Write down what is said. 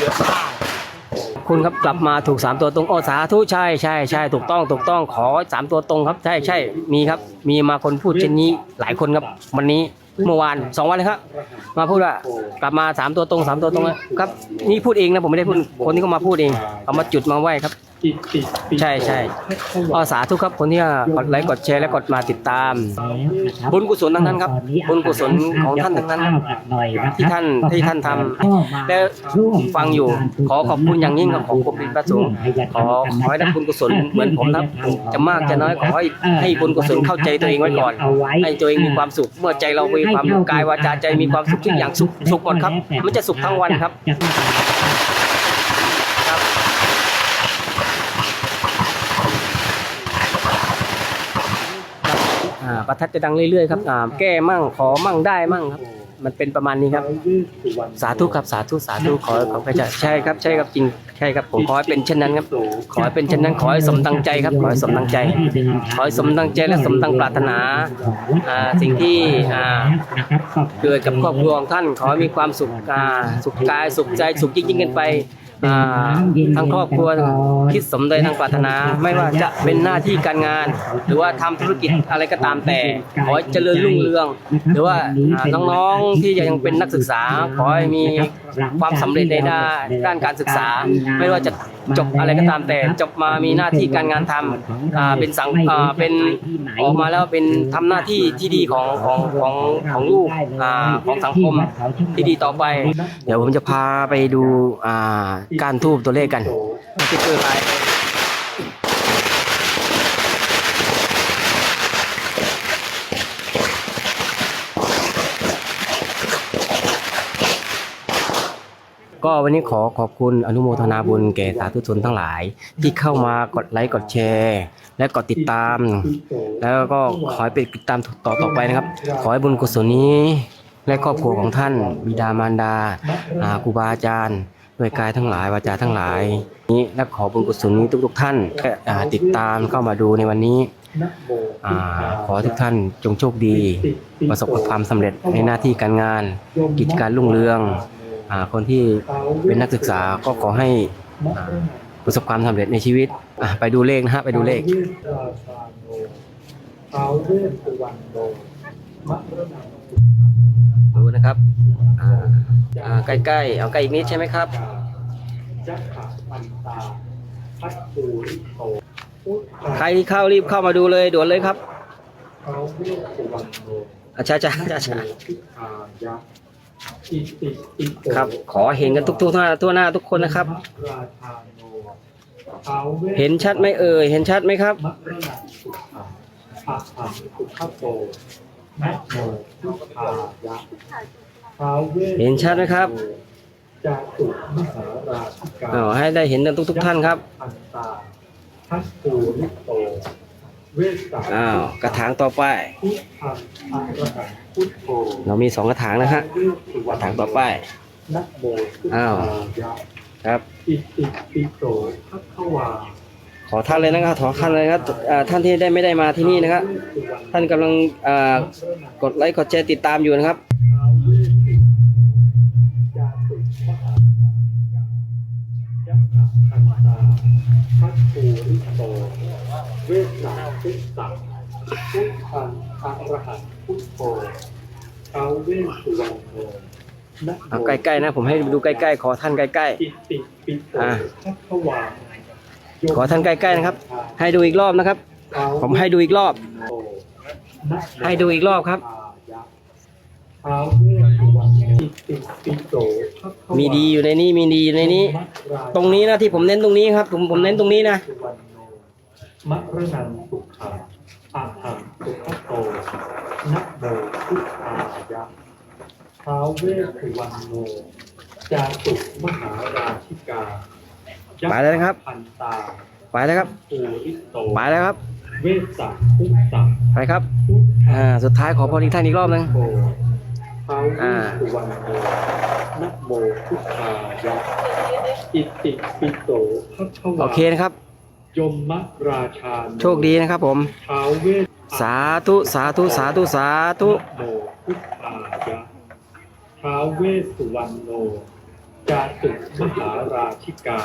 เยอะมากคุณครับกลับมาถูกสามตัวตรงโอสาธุใช่ใช่ใช่ถูกต้องถูกต้องขอสามตัวตรงครับใช่ใช่มีครับ มีมาคนพูดเช่นนี้หลายคนครับวันนี้เมื่อวานสองวันเลยครับ มาพูดว่ากลับมาสามตัวตรงสามตัวตรงครับ นี่พูดเองนะผมไม่ได้พูดคนที่เขามาพูดเองเอามาจุดมาไหว้ครับ อิติปิโสใช่ใช่อ๋อสาธุครับคนที่กดไลค์กดแชร์และกดมาติดตาม บุญกุศลทั้งนั้นครับ บุญกุศลของท่านทั้งนั้นครับที่ท่านที่ท่านทำและฟังอยู่ขอขอบคุณอย่างยิ่งครับขอขอบคุณพระสงฆ์ขอขอให้ได้บุญกุศลเหมือนผมครับจะมากจะน้อยขอให้ให้บุญกุศลเข้าใจตัวเองไว้ก่อน ให้ตัวเองมีความสุข เมื่อใจเรามีความกายวาจาใจมีความสุขทุกอย่างสุขสุขหมดครับมันจะสุขทั้งวันครับครับอ่าประ ทัดจะดังเรื่อยๆครับอ่าแก้มั่งขอมั่งได้มั่งครับ มันเป็นประมาณนี้ครับ สาธุครับสาธุสาธุขอขอพระเจ้าใช่ครับใช่ครับจริงใช่ครับผมขอให้เป็นเช่นนั้นครับ ขอให้เป็นเช่นนั้นขอให้สมดังใจครับขอให้สมดังใจ ขอให้สมดังใจและสมดังปรารถนาอ่าสิ่งที่อ่าเกิดกับครอบครัวของท่าน ขอให้มีความสุขอ่าสุขกายสุขใจสุขยิ่งๆกันไป อ่าทั้งครอบครัวคิดสมใจทางปรารถนา ไม่ว่าจะเป็นหน้าที่การงาน หรือว่าทำธุรกิจอะไรก็ตามแต่ ขอให้เจริญรุ่งเรือง หรือว่าน้องๆที่ยังเป็นนักศึกษา ขอให้มีความสำเร็จในด้านด้านการศึกษา ไม่ว่าจะจบอะไรก็ตามแต่จบมามีหน้าที่การงานทำเป็นสังเป็นออกมาแล้วเป็นทำหน้าที่ที่ดีของของของของลูกของสังคมที่ดีต่อไป เดี๋ยวผมจะพาไปดูอ่าการทูบตัวเลขกันที่เปิดไลน์ก็วันนี้ขอขอบคุณอนุโมทนาบุญแก่สาธุชนทั้งหลาย ที่เข้ามากดไลค์กดแชร์ และกดติดตาม แล้วก็ขอให้เป็นติดตามต่อต่อไปนะครับ ขอให้บุญกุศลนี้ และครอบครัวของท่านบิดามารดาอาครูบาอาจารย์ ด้วยกายทั้งหลายวาจาทั้งหลาย นี้และขอบุญกุศลนี้ทุกๆท่านอ่ติดตามเข้ามาดูในวันนี้ขอทุกท่านจงโชคดี ประสบความสำเร็จในหน้าที่การงาน กิจการรุ่งเรืองอคนที่เป็นนักศึกษาก็ขอให้ประสบความสำเร็จในชีวิตไปดูเลขนะฮะไปดูเลขท้าเวสุวรรณโนมะระนัง นะครับอ่าใกล้ๆเอาใกล้อีกนิดใช่ไหมครับใครที่เข้ารีบเข้ามาดูเลยด่วนเลยครับท้าวเวสสุวรรณโนอะช้าชาชาชาพุทธายะอิติปิโตครับ ขอเห็นกันทุกทุกๆหน้าทั่วหน้าทุกคนนะครับ เห็นชัดไหมเอ่ย เห็นชัดไหมครับ นังสุขังอะหังสุขโมพุทธายะท้าวเวสเห็นชัดไหมครับ จาตุมหาราชิกาอ๋อให้ได้เห็นกันทุกทุกๆท่านครับ อันตาทัสปูริโต เวสสาอ้าวกระถางต่อไป พุทธังอะระหังพุทโธเรามีสองกระถางนะฮะกระถางต่อไป นะโมพุทอ้าวายะครับ อิติปิโตทัพพวา ขอท่านเลยนะครับขอท่านเลยนะครับท่านที่ได้ไม่ได้มาที่นี่นะครับท่านกำลังกดไลค์กดแชร์ติดตามอยู่นะครับท้าวเวสสุวรรณจาตุมหาราชิกายักขะคันตาทัสปูริโตเวสสาพุทธังพุทธังอระหังพุทโธท้าวเวสุวรรณโนนะโมเอาใกล้ๆนะ ผมให้ดูใกล้ๆ ขอท่านใกล้อิติปิโตอ่าทัพวา ขอท่านใกล้ๆนะครับ ให้ดูอีกรอบนะครับ ผมให้ดูอีกรอบ ให้ดูอีกรอบครับ มีดีอยู่ในนี้มีดีอยู่ในนี้ ตรงนี้นะที่ผมเน้นตรงนี้ครับ ผมผมเน้นตรงนี้นะสุวรณโนมะระนังสุขังอะหังสุขโตนะโมพุทธายะท้าวเวสสุวรรณโนจาตุมหาราชิกา ไปแล้วนะครับ พันตาไปแล้วครับ ปูริโตไปแล้วครับ เวสสังพุทธังไปครับพุทธังอ่าสุดท้ายขอพรอีกท่านอีกรอบหนึง โมท้าวเวอ่าสสุวรรณโนนะโมพุทธายะอิติปิโตพัทวาโอเคนะครับ ยมมราชาโชคดีนะครับผม ท้าวเวสสาธุ สาธุ สาธุ สาธุ นะโมพุทธายะท้าวเวสสุวรรณโน จาตุมหาราชิกา